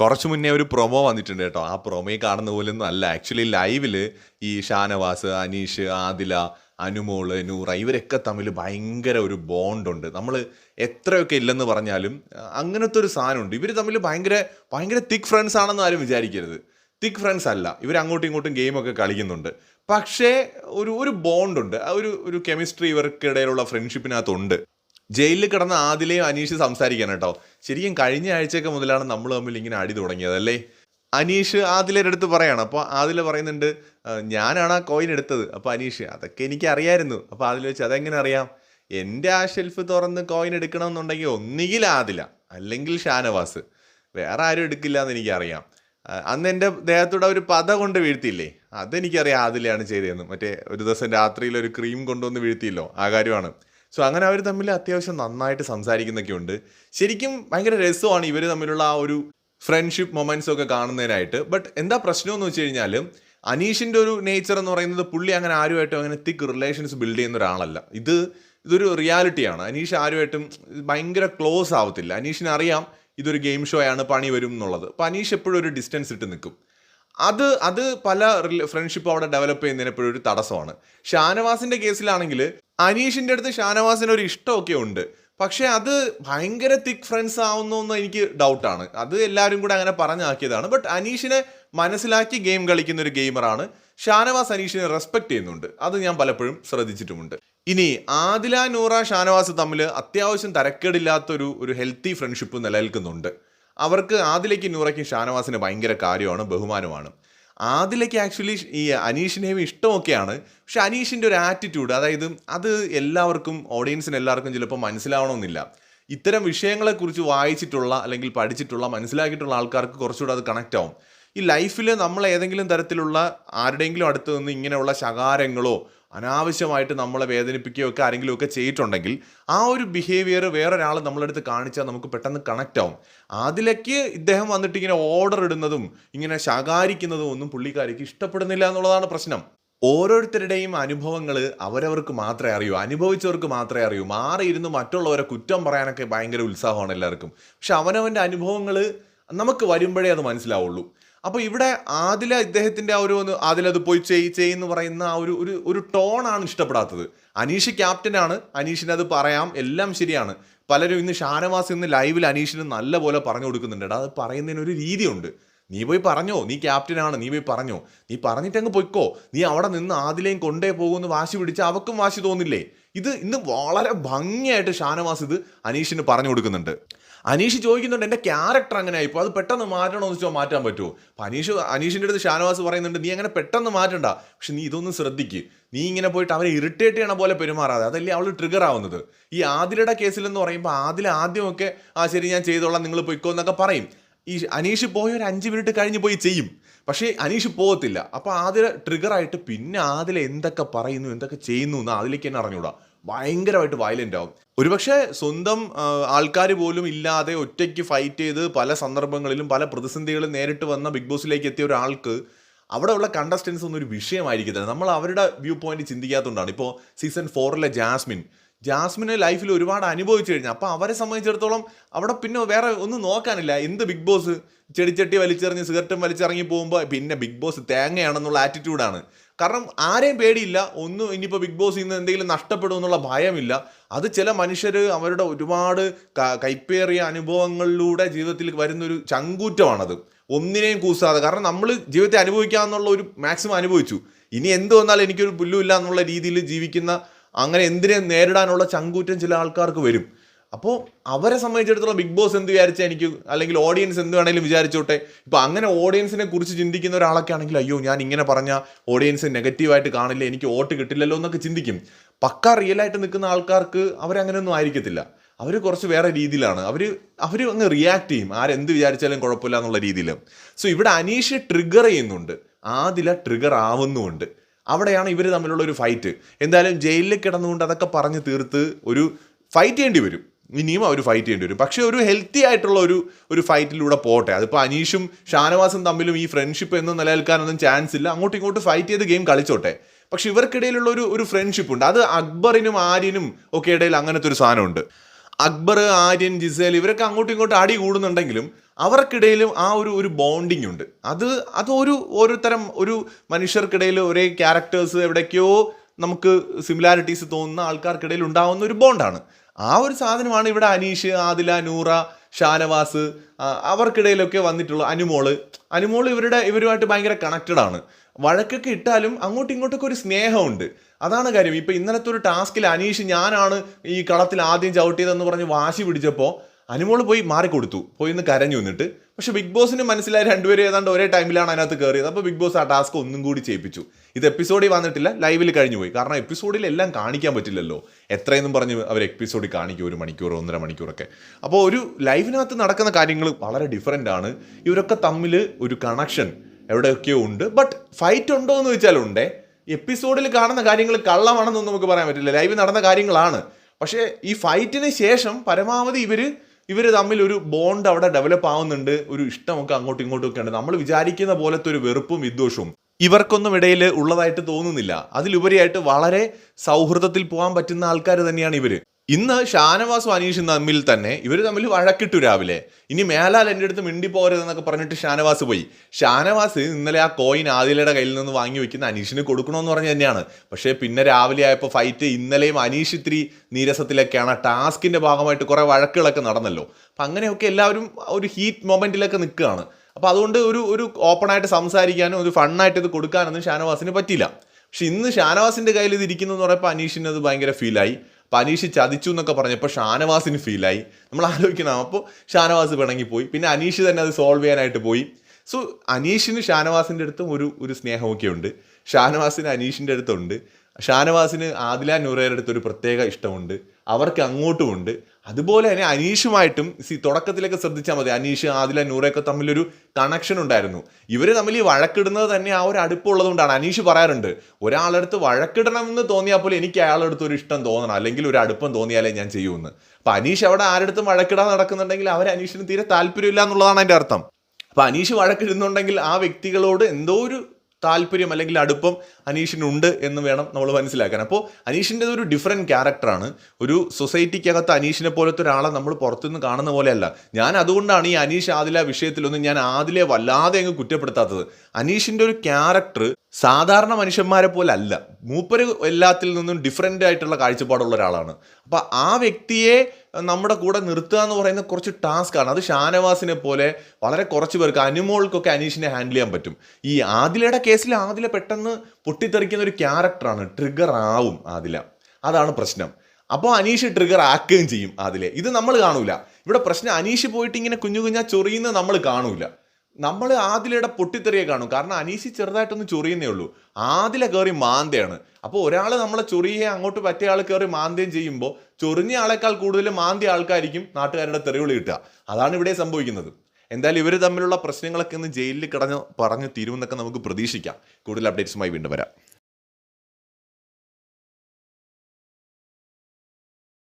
കുറച്ച് മുന്നേ ഒരു പ്രൊമോ വന്നിട്ടുണ്ട് കേട്ടോ. ആ പ്രൊമോയിൽ കാണുന്ന പോലൊന്നും അല്ല. ആക്ച്വലി ലൈവിൽ ഈ ഷാനവാസ് അനീഷ് ആദില അനുമോൾ നൂറ ഇവരൊക്കെ തമ്മിൽ ഭയങ്കര ഒരു ബോണ്ടുണ്ട് നമ്മൾ എത്രയൊക്കെ ഇല്ലെന്ന് പറഞ്ഞാലും അങ്ങനത്തെ ഒരു സാധനമുണ്ട്. ഇവർ തമ്മിൽ ഭയങ്കര ഭയങ്കര തിക്ക് ഫ്രണ്ട്സ് ആണെന്ന് ആരും വിചാരിക്കരുത്. തിക്ക് ഫ്രണ്ട്സ് അല്ല. ഇവർ അങ്ങോട്ടും ഇങ്ങോട്ടും ഗെയിമൊക്കെ കളിക്കുന്നുണ്ട്. പക്ഷേ ഒരു ഒരു ബോണ്ടുണ്ട് ആ ഒരു ഒരു കെമിസ്ട്രി ഇവർക്കിടയിലുള്ള ഫ്രണ്ട്ഷിപ്പിനകത്തുണ്ട് ജയിലിൽ കിടന്ന ആദിലെയും അനീഷ് സംസാരിക്കാൻ കേട്ടോ. ശരിക്കും കഴിഞ്ഞ ആഴ്ചയൊക്കെ മുതലാണ് നമ്മൾ തമ്മിൽ ഇങ്ങനെ അടി തുടങ്ങിയത് അല്ലേ? അനീഷ് ആദിലയുടെ അടുത്ത് പറയാണ്. അപ്പോൾ ആദില പറയുന്നുണ്ട് ഞാനാണ് ആ കോയിൻ എടുത്തത്. അപ്പോൾ അനീഷ് അതൊക്കെ എനിക്ക് അറിയായിരുന്നു അപ്പോൾ ആദില വെച്ച് അതെങ്ങനെ അറിയാം? എന്റെ ആ ഷെൽഫ് തുറന്ന് കോയിൻ എടുക്കണമെന്നുണ്ടെങ്കിൽ ഒന്നുകിൽ ആദില അല്ലെങ്കിൽ ഷാനവാസ്. വേറെ ആരും എടുക്കില്ല എന്ന് എനിക്കറിയാം. അന്ന് എന്റെ ദേഹത്തൂടെ ഒരു പത കൊണ്ട് വീഴ്ത്തിയില്ലേ? അതെനിക്കറിയാം ആദിലയാണ് ചെയ്തതെന്ന്. മറ്റേ ഒരു ദിവസം രാത്രിയിൽ ഒരു ക്രീം കൊണ്ടുവന്ന് വീഴ്ത്തിയല്ലോ ആ കാര്യമാണ്. സോ അങ്ങനെ അവർ തമ്മിൽ അത്യാവശ്യം നന്നായിട്ട് സംസാരിക്കുന്നൊക്കെ ഉണ്ട്. ശരിക്കും ഭയങ്കര രസമാണ് ഇവർ തമ്മിലുള്ള ആ ഒരു ഫ്രണ്ട്ഷിപ്പ് മൊമെന്റ്സ് ഒക്കെ കാണുന്നതിനായിട്ട്. ബട്ട് എന്താ പ്രശ്നം എന്ന് വെച്ച് കഴിഞ്ഞാൽ അനീഷിന്റെ ഒരു നേച്ചർ എന്ന് പറയുന്നത് പുള്ളി അങ്ങനെ ആരുമായിട്ടും അങ്ങനെ തിക്ക് റിലേഷൻസ് ബിൽഡ് ചെയ്യുന്ന ഒരാളല്ല. ഇത് ഇതൊരു റിയാലിറ്റിയാണ് അനീഷ് ആരുമായിട്ടും ഭയങ്കര ക്ലോസ് ആവത്തില്ല. അനീഷിന് അറിയാം ഇതൊരു ഗെയിം ഷോ ആണ് പണി വരും എന്നുള്ളത്. അപ്പോൾ അനീഷ് എപ്പോഴും ഒരു ഡിസ്റ്റൻസ് ഇട്ട് നിൽക്കും. അത് അത് പല ഫ്രണ്ട്ഷിപ്പ് അവിടെ ഡെവലപ്പ് ചെയ്യുന്നതിന് എപ്പോഴും ഒരു തടസ്സമാണ്. ഷാനവാസിന്റെ കേസിലാണെങ്കിൽ അനീഷിന്റെ അടുത്ത് ഷാനവാസിന് ഒരു ഇഷ്ടമൊക്കെ ഉണ്ട്. പക്ഷേ അത് ഭയങ്കര തിക്ക് ഫ്രണ്ട്സ് ആവുന്നു എനിക്ക് ഡൗട്ടാണ് അത് എല്ലാവരും കൂടെ അങ്ങനെ പറഞ്ഞാക്കിയതാണ്. ബട്ട് അനീഷിനെ മനസ്സിലാക്കി ഗെയിം കളിക്കുന്ന ഒരു ഗെയിമറാണ് ഷാനവാസ് അനീഷിനെ റെസ്പെക്ട് ചെയ്യുന്നുണ്ട്. അത് ഞാൻ പലപ്പോഴും ശ്രദ്ധിച്ചിട്ടുമുണ്ട്. ഇനി ആദില നൂറ ഷാനവാസ് തമ്മിൽ അത്യാവശ്യം തരക്കേടില്ലാത്തൊരു ഒരു ഹെൽത്തി ഫ്രണ്ട്ഷിപ്പ് നിലനിൽക്കുന്നുണ്ട്. അവർക്ക് ആദിലേക്ക് നൂറയ്ക്കും ഷാനവാസിന് ഭയങ്കര കാര്യമാണ് ബഹുമാനമാണ്. ആദിലേക്ക് ആക്ച്വലി ഈ അനീഷിനെയും ഇഷ്ടമൊക്കെയാണ്. പക്ഷെ അനീഷിന്റെ ഒരു ആറ്റിറ്റ്യൂഡ് അതായത് അത് എല്ലാവർക്കും ഓഡിയൻസിന് എല്ലാവർക്കും ചിലപ്പോൾ മനസ്സിലാവണമെന്നില്ല. ഇത്തരം വിഷയങ്ങളെക്കുറിച്ച് വായിച്ചിട്ടുള്ള അല്ലെങ്കിൽ പഠിച്ചിട്ടുള്ള മനസ്സിലാക്കിയിട്ടുള്ള ആൾക്കാർക്ക് കുറച്ചുകൂടെ അത് കണക്റ്റ് ആവും. ഈ ലൈഫിൽ നമ്മൾ ഏതെങ്കിലും തരത്തിലുള്ള ആരുടെയെങ്കിലും അടുത്ത് നിന്ന് ഇങ്ങനെയുള്ള ശകാരങ്ങളോ അനാവശ്യമായിട്ട് നമ്മളെ വേദനിപ്പിക്കുകയോ ഒക്കെ ആരെങ്കിലും ഒക്കെ ചെയ്തിട്ടുണ്ടെങ്കിൽ ആ ഒരു ബിഹേവിയർ വേറൊരാൾ നമ്മളെടുത്ത് കാണിച്ചാൽ നമുക്ക് പെട്ടെന്ന് കണക്റ്റ് ആവും. അതിലേക്ക് ഇദ്ദേഹം വന്നിട്ട് ഇങ്ങനെ ഓർഡർ ഇടുന്നതും ഇങ്ങനെ ശകാരിക്കുന്നതും ഒന്നും പുള്ളിക്കാരിക്ക് ഇഷ്ടപ്പെടുന്നില്ല എന്നുള്ളതാണ് പ്രശ്നം. ഓരോരുത്തരുടെയും അനുഭവങ്ങൾ അവരവർക്ക് മാത്രമേ അറിയൂ. അനുഭവിച്ചവർക്ക് മാത്രമേ അറിയൂ. മാറിയിരുന്ന് മറ്റുള്ളവരെ കുറ്റം പറയാനൊക്കെ ഭയങ്കര ഉത്സാഹമാണ് എല്ലാവർക്കും. പക്ഷെ അവനവന്റെ അനുഭവങ്ങൾ നമുക്ക് വരുമ്പോഴേ അത് മനസ്സിലാവുള്ളൂ. അപ്പോൾ ഇവിടെ ആദില ഇദ്ദേഹത്തിന്റെ ആ ഒരു ഒന്ന് ആദില അത് പോയി ചെയ് ചെയ്യുന്നു പറയുന്ന ആ ഒരു ഒരു ഒരു ടോണാണ് ഇഷ്ടപ്പെടാത്തത്. അനീഷ് ക്യാപ്റ്റനാണ് അനീഷിന് അത് പറയാം. എല്ലാം ശരിയാണ്. പലരും ഇന്ന് ഷാനവാസ് ഇന്ന് ലൈവിൽ അനീഷിന് നല്ല പോലെ പറഞ്ഞു കൊടുക്കുന്നുണ്ട്. എടാ അത് പറയുന്നതിന് ഒരു രീതിയുണ്ട്. നീ പോയി പറഞ്ഞോ. നീ ക്യാപ്റ്റനാണ് നീ പോയി പറഞ്ഞോ. നീ പറഞ്ഞിട്ടങ്ങ് പൊയ്ക്കോ. നീ അവിടെ നിന്ന് ആദിലേയും കൊണ്ടേ പോകുമെന്ന് വാശി പിടിച്ച് അവക്കും വാശി തോന്നില്ലേ? ഇത് ഇന്ന് വളരെ ഭംഗിയായിട്ട് ഷാനവാസ് ഇത് അനീഷിന് പറഞ്ഞു കൊടുക്കുന്നുണ്ട്. അനീഷ് ചോദിക്കുന്നുണ്ട് എന്റെ ക്യാരക്ടർ അങ്ങനെ ആയിപ്പോൾ അത് പെട്ടെന്ന് മാറ്റണമെന്ന് വെച്ചാൽ മാറ്റാൻ പറ്റുമോ? അപ്പം അനീഷ് അനീഷിന്റെ അടുത്ത് ഷാനവാസ് പറയുന്നുണ്ട് നീ അങ്ങനെ പെട്ടെന്ന് മാറ്റണ്ട പക്ഷെ നീ ഇതൊന്നും ശ്രദ്ധിക്ക്. നീ ഇങ്ങനെ പോയിട്ട് അവരെ ഇറിറ്റേറ്റ് ചെയ്യണ പോലെ പെരുമാറാതെ അതല്ലേ അവൾ ട്രിഗർ ആവുന്നത്. ഈ ആദിലയുടെ കേസിലെന്ന് പറയുമ്പോൾ ആദില ആദ്യമൊക്കെ ആ ശരി ഞാൻ ചെയ്തോളാം നിങ്ങൾ പൊയ്ക്കോ എന്നൊക്കെ പറയും. ഈ അനീഷ് പോയി ഒരു അഞ്ച് മിനിറ്റ് കഴിഞ്ഞ് പോയി ചെയ്യും. പക്ഷേ അനീഷ് പോകത്തില്ല. അപ്പോൾ ആദില ട്രിഗറായിട്ട് പിന്നെ ആദില എന്തൊക്കെ പറയുന്നു എന്തൊക്കെ ചെയ്യുന്നു എന്ന് അതിലേക്ക് തന്നെ അറിഞ്ഞൂടാ ഭയങ്കരമായിട്ട് വയലന്റ് ആവും. ഒരുപക്ഷെ സ്വന്തം ആൾക്കാർ പോലും ഇല്ലാതെ ഒറ്റയ്ക്ക് ഫൈറ്റ് ചെയ്ത് പല സന്ദർഭങ്ങളിലും പല പ്രതിസന്ധികളും നേരിട്ട് വന്ന ബിഗ് ബോസിലേക്ക് എത്തിയ ഒരാൾക്ക് അവിടെയുള്ള കണ്ടസ്റ്റൻസ് ഒന്നും ഒരു വിഷയമായിരിക്കത്തില്ല. നമ്മൾ അവരുടെ വ്യൂ പോയിന്റ് ചിന്തിക്കാത്തതുകൊണ്ടാണ്. ഇപ്പോൾ സീസൺ ഫോറിലെ ജാസ്മിൻ. ജാസ്മിന് ലൈഫിൽ ഒരുപാട് അനുഭവിച്ചു കഴിഞ്ഞാൽ അപ്പോൾ അവരെ സംബന്ധിച്ചിടത്തോളം അവിടെ പിന്നെ വേറെ ഒന്നും നോക്കാനില്ല. എന്ത് ബിഗ് ബോസ് ചെടിച്ചട്ടി വലിച്ചെറിഞ്ഞ് സിഗരറ്റും വലിച്ചിറങ്ങി പോകുമ്പോൾ പിന്നെ ബിഗ് ബോസ് തേങ്ങയാണെന്നുള്ള ആറ്റിറ്റ്യൂഡാണ് കാരണം ആരെയും പേടിയില്ല ഒന്നും ഇനിയിപ്പോൾ ബിഗ് ബോസ് ഇന്ന് എന്തെങ്കിലും നഷ്ടപ്പെടും എന്നുള്ള ഭയമില്ല. അത് ചില മനുഷ്യർ അവരുടെ ഒരുപാട് കൈപ്പേറിയ അനുഭവങ്ങളിലൂടെ ജീവിതത്തിൽ വരുന്നൊരു ചങ്കൂറ്റമാണത്. ഒന്നിനെയും കൂസാതെ. കാരണം നമ്മൾ ജീവിതത്തെ അനുഭവിക്കാമെന്നുള്ള ഒരു മാക്സിമം അനുഭവിച്ചു. ഇനി എന്ത് വന്നാലും എനിക്കൊരു പുല്ലുമില്ല എന്നുള്ള രീതിയിൽ ജീവിക്കുന്ന അങ്ങനെ എന്തിനെ നേരിടാനുള്ള ചങ്കൂറ്റം ചില ആൾക്കാർക്ക് വരും. അപ്പോൾ അവരെ സംബന്ധിച്ചിടത്തോളം ബിഗ് ബോസ് എന്ത് വിചാരിച്ചാൽ എനിക്ക് അല്ലെങ്കിൽ ഓഡിയൻസ് എന്ത് വേണമെങ്കിലും വിചാരിച്ചോട്ടെ. ഇപ്പോൾ അങ്ങനെ ഓഡിയൻസിനെ കുറിച്ച് ചിന്തിക്കുന്ന ഒരാളൊക്കെ ആണെങ്കിൽ അയ്യോ ഞാൻ ഇങ്ങനെ പറഞ്ഞ ഓഡിയൻസ് നെഗറ്റീവായിട്ട് കാണില്ല എനിക്ക് വോട്ട് കിട്ടില്ലല്ലോ എന്നൊക്കെ ചിന്തിക്കും. പക്ക റിയൽ ആയിട്ട് നിൽക്കുന്ന ആൾക്കാർക്ക് അവരങ്ങനെയൊന്നും ആയിരിക്കത്തില്ല. അവർ കുറച്ച് വേറെ രീതിയിലാണ്. അവർ അവർ അങ്ങ് റിയാക്ട് ചെയ്യും. ആരെന്ത് വിചാരിച്ചാലും കുഴപ്പമില്ല എന്നുള്ള രീതിയിൽ സോ ഇവിടെ അനീഷ് ട്രിഗർ ചെയ്യുന്നുണ്ട്. ആദില ട്രിഗർ ആവുന്നുമുണ്ട്. അവിടെയാണ് ഇവർ തമ്മിലുള്ള ഒരു ഫൈറ്റ് എന്തായാലും ജയിലിൽ കിടന്നുകൊണ്ട് അതൊക്കെ പറഞ്ഞ് തീർത്ത് ഒരു ഫൈറ്റ് ചെയ്യേണ്ടി വരും. ഇനിയും അവർ ഫൈറ്റ് ചെയ്യേണ്ടി വരും. പക്ഷേ ഒരു ഹെൽത്തി ആയിട്ടുള്ള ഒരു ഒരു ഫൈറ്റിലൂടെ പോട്ടെ. അതിപ്പോൾ അനീഷും ഷാനവാസും തമ്മിലും ഈ ഫ്രണ്ട്ഷിപ്പ് എന്നും നിലനിൽക്കാനൊന്നും ചാൻസ് ഇല്ല. അങ്ങോട്ടും ഇങ്ങോട്ട് ഫൈറ്റ് ചെയ്ത് ഗെയിം കളിച്ചോട്ടെ. പക്ഷെ ഇവർക്കിടയിലുള്ള ഒരു ഒരു ഫ്രണ്ട്ഷിപ്പ് ഉണ്ട്. അത് അക്ബറിനും ആര്യനും ഒക്കെ ഇടയിൽ അങ്ങനത്തെ ഒരു സാധനമുണ്ട്. അക്ബർ ആര്യൻ ജിസേൽ ഇവരൊക്കെ അങ്ങോട്ടും ഇങ്ങോട്ടും അടി കൂടുന്നുണ്ടെങ്കിലും അവർക്കിടയിലും ആ ഒരു ഒരു ബോണ്ടിങ് ഉണ്ട്. അത് അത് ഒരു ഓരോരുത്തരം ഒരു മനുഷ്യർക്കിടയിൽ ഒരേ ക്യാരക്ടേഴ്സ് എവിടേക്കോ നമുക്ക് സിമിലാരിറ്റീസ് തോന്നുന്ന ആൾക്കാർക്കിടയിൽ ഉണ്ടാകുന്ന ഒരു ബോണ്ടാണ് ആ ഒരു സാധനമാണ് ഇവിടെ അനീഷ് ആദില നൂറ ഷാനവാസ് അവർക്കിടയിലൊക്കെ വന്നിട്ടുള്ള അനുമോൾ. അനുമോൾ ഇവരുടെ ഇവരുമായിട്ട് ഭയങ്കര കണക്റ്റഡ് ആണ്. വഴക്കൊക്കെ ഇട്ടാലും അങ്ങോട്ടും ഇങ്ങോട്ടൊക്കെ ഒരു സ്നേഹമുണ്ട്. അതാണ് കാര്യം. ഇപ്പം ഇന്നലത്തെ ഒരു ടാസ്കിൽ അനീഷ് ഞാനാണ് ഈ കളത്തിൽ ആദ്യം ചവിട്ടിയതെന്ന് പറഞ്ഞ് വാശി പിടിച്ചപ്പോൾ അനുമോൾ പോയി മാറിക്കൊടുത്തു പോയി ഒന്ന് കരഞ്ഞു നിന്നിട്ട്. പക്ഷെ ബിഗ് ബോസിന് മനസ്സിലായി രണ്ടുപേരും ഏതാണ്ട് ഒരേ ടൈമിലാണ് അതിനകത്ത് കയറിയത് അപ്പോൾ ബിഗ് ബോസ് ആ ടാസ്ക് ഒന്നും കൂടി ചെയ്യിപ്പിച്ചു. ഇത് എപ്പിസോഡിൽ വന്നിട്ടില്ല ലൈവിൽ കഴിഞ്ഞു പോയി. കാരണം എപ്പിസോഡിൽ എല്ലാം കാണിക്കാൻ പറ്റില്ലല്ലോ. എത്രയെന്നും പറഞ്ഞ് അവർ എപ്പിസോഡിൽ കാണിക്കും ഒരു മണിക്കൂർ ഒന്നര മണിക്കൂറൊക്കെ. അപ്പോൾ ഒരു ലൈവിനകത്ത് നടക്കുന്ന കാര്യങ്ങൾ വളരെ ഡിഫറെന്റ് ആണ്. ഇവരൊക്കെ തമ്മിൽ ഒരു കണക്ഷൻ എവിടെയൊക്കെയോ ഉണ്ട്. ബട്ട് ഫൈറ്റ് ഉണ്ടോ എന്ന് വെച്ചാൽ ഉണ്ടേ. എപ്പിസോഡിൽ കാണുന്ന കാര്യങ്ങൾ കള്ളമാണെന്നൊന്നും നമുക്ക് പറയാൻ പറ്റില്ല. ലൈവ് നടന്ന കാര്യങ്ങളാണ്. പക്ഷേ ഈ ഫൈറ്റിന് ശേഷം പരമാവധി ഇവർ ഇവർ തമ്മിൽ ഒരു ബോണ്ട് അവിടെ ഡെവലപ്പ് ആവുന്നുണ്ട് ഒരു ഇഷ്ടമൊക്കെ അങ്ങോട്ടും ഇങ്ങോട്ടും ഒക്കെ ഉണ്ട് നമ്മൾ വിചാരിക്കുന്ന പോലത്തെ ഒരു വെറുപ്പും വിദ്വേഷവും ഇവർക്കൊന്നും ഇടയിൽ ഉള്ളതായിട്ട് തോന്നുന്നില്ല. അതിലുപരിയായിട്ട് വളരെ സൗഹൃദത്തിൽ പോകാൻ പറ്റുന്ന ആൾക്കാർ തന്നെയാണ് ഇവർ. ഇന്ന് ഷാനവാസും അനീഷും തമ്മിൽ തന്നെ ഇവർ തമ്മിൽ വഴക്കിട്ടു രാവിലെ. ഇനി മേലാൽ എന്റെ അടുത്ത് മിണ്ടി പോരുതെന്നൊക്കെ പറഞ്ഞിട്ട് ഷാനവാസ് പോയി. ഷാനവാസ് ഇന്നലെ ആ കോയിൻ ആദിലയുടെ കയ്യിൽ നിന്ന് വാങ്ങി വെക്കുന്ന അനീഷിന് കൊടുക്കണമെന്ന് പറഞ്ഞു തന്നെയാണ്. പക്ഷേ പിന്നെ രാവിലെ ആയപ്പോൾ ഫൈറ്റ് ഇന്നലെയും അനീഷ് ഇത്തിരി നീരസത്തിലൊക്കെയാണ്. ടാസ്കിന്റെ ഭാഗമായിട്ട് കുറേ വഴക്കുകളൊക്കെ നടന്നല്ലോ. അപ്പം അങ്ങനെയൊക്കെ എല്ലാവരും ഒരു ഹീറ്റ് മൊമെന്റിലൊക്കെ നിൽക്കുകയാണ്. അപ്പോൾ അതുകൊണ്ട് ഒരു ഒരു ഓപ്പണായിട്ട് സംസാരിക്കാനും ഒരു ഫണ്ണായിട്ട് ഇത് കൊടുക്കാനൊന്നും ഷാനവാസിന് പറ്റിയില്ല. പക്ഷെ ഇന്ന് ഷാനവാസിന്റെ കയ്യിൽ ഇത് ഇരിക്കുന്നു എന്ന് പറയുമ്പോൾ അനീഷിന് അത് ഭയങ്കര ഫീലായി അനീഷ് ചതിച്ചു എന്നൊക്കെ പറഞ്ഞപ്പോൾ ഷാനവാസിന് ഫീലായി. നമ്മൾ ആലോചിക്കണം. അപ്പോൾ ഷാനവാസ് പിണങ്ങിപ്പോയി പിന്നെ അനീഷ് തന്നെ അത് സോൾവ് ചെയ്യാനായിട്ട് പോയി. സോ അനീഷിന് ഷാനവാസിന്റെ അടുത്തും ഒരു ഒരു സ്നേഹമൊക്കെ ഉണ്ട് ഷാനവാസിന് അനീഷിന്റെ അടുത്തുണ്ട്. ഷാനവാസിന് ആദില നൂറയുടെ ഒരു പ്രത്യേക ഇഷ്ടമുണ്ട്. അവർക്ക് അങ്ങോട്ടുമുണ്ട്. അതുപോലെ തന്നെ അനീഷുമായിട്ടും സി തുടക്കത്തിലൊക്കെ ശ്രദ്ധിച്ചാൽ മതി. അനീഷ് ആദില നൂറയൊക്കെ തമ്മിലൊരു കണക്ഷൻ ഉണ്ടായിരുന്നു. ഇവർ തമ്മിൽ ഈ വഴക്കിടുന്നത് തന്നെ ആ ഒരു അടുപ്പുള്ളതുകൊണ്ടാണ്. അനീഷ് പറയാറുണ്ട് ഒരാളടുത്ത് വഴക്കിടണമെന്ന് തോന്നിയാൽ പോലും എനിക്ക് അയാളുടെ അടുത്ത് ഒരു ഇഷ്ടം തോന്നണം. അല്ലെങ്കിൽ ഒരു അടുപ്പം തോന്നിയാലേ ഞാൻ ചെയ്യുമെന്ന് അപ്പൊ അനീഷ് അവിടെ ആരടുത്തും വഴക്കിടാൻ നടക്കുന്നുണ്ടെങ്കിൽ അവർ അനീഷിന് തീരെ താല്പര്യമില്ല എന്നുള്ളതാണ് അതിന്റെ അർത്ഥം. അപ്പൊ അനീഷ് വഴക്കിടുന്നുണ്ടെങ്കിൽ ആ വ്യക്തികളോട് എന്തോ ഒരു താല്പര്യം അല്ലെങ്കിൽ അടുപ്പം അനീഷിനുണ്ട് എന്ന് വേണം നമ്മൾ മനസ്സിലാക്കാൻ. അപ്പോൾ അനീഷിന്റെ ഒരു ഡിഫറെന്റ് ക്യാരക്ടറാണ് ഒരു സൊസൈറ്റിക്കകത്ത് അനീഷിനെ പോലത്തെ ഒരാളെ നമ്മൾ പുറത്തുനിന്ന് കാണുന്ന പോലെയല്ല. ഞാൻ അതുകൊണ്ടാണ് ഈ അനീഷ് ആദില വിഷയത്തിലൊന്നും ഞാൻ ആദിലെ വല്ലാതെ അങ്ങ് കുറ്റപ്പെടുത്താത്തത്. അനീഷിന്റെ ഒരു ക്യാരക്ടർ സാധാരണ മനുഷ്യന്മാരെ പോലെ അല്ല. മൂപ്പര് എല്ലാത്തിൽ നിന്നും ഡിഫറെന്റ് ആയിട്ടുള്ള കാഴ്ചപ്പാടുള്ള ഒരാളാണ്. അപ്പോൾ ആ വ്യക്തിയെ നമ്മുടെ കൂടെ നിർത്തുക എന്ന് പറയുന്ന കുറച്ച് ടാസ്ക് ആണ്. അത് ഷാനവാസിനെ പോലെ വളരെ കുറച്ച് പേർക്ക് അനുമോൾക്കൊക്കെ അനീഷിനെ ഹാൻഡിൽ ചെയ്യാൻ പറ്റും. ഈ ആദിലയുടെ കേസിൽ ആദില പെട്ടെന്ന് പൊട്ടിത്തെറിക്കുന്ന ഒരു ക്യാരക്ടറാണ് ട്രിഗർ ആവും ആദില. അതാണ് പ്രശ്നം. അപ്പോൾ അനീഷ് ട്രിഗർ ആക്കുകയും ചെയ്യും ആദിലെ ഇത് നമ്മൾ കാണൂല. ഇവിടെ പ്രശ്നം അനീഷ് പോയിട്ട് ഇങ്ങനെ കുഞ്ഞു കുഞ്ഞാ ചൊറിയുന്നത് നമ്മൾ കാണൂല. നമ്മൾ ആദിലയുടെ പൊട്ടിത്തെറിയെ കാണും. കാരണം അനീഷി ചെറുതായിട്ടൊന്ന് ചൊറിയുന്നേ ഉള്ളൂ. ആദില കയറി മാന്തയാണ്. അപ്പോൾ ഒരാൾ നമ്മളെ ചൊറിയെ അങ്ങോട്ട് പറ്റിയ ആൾ കയറി മാന്തയും ചെയ്യുമ്പോൾ ചൊറിഞ്ഞ ആളെക്കാൾ കൂടുതൽ മാന്തിയ ആൾക്കായിരിക്കും നാട്ടുകാരുടെ തെറിവിളി കിട്ടുക. അതാണ് ഇവിടെ സംഭവിക്കുന്നത്. എന്തായാലും ഇവർ തമ്മിലുള്ള പ്രശ്നങ്ങളൊക്കെ ഇന്ന് ജയിലിൽ കിടന്ന് പറഞ്ഞു തീരുമെന്നൊക്കെ നമുക്ക് പ്രതീക്ഷിക്കാം. കൂടുതൽ അപ്ഡേറ്റ്സുമായി വീണ്ടും വരാം.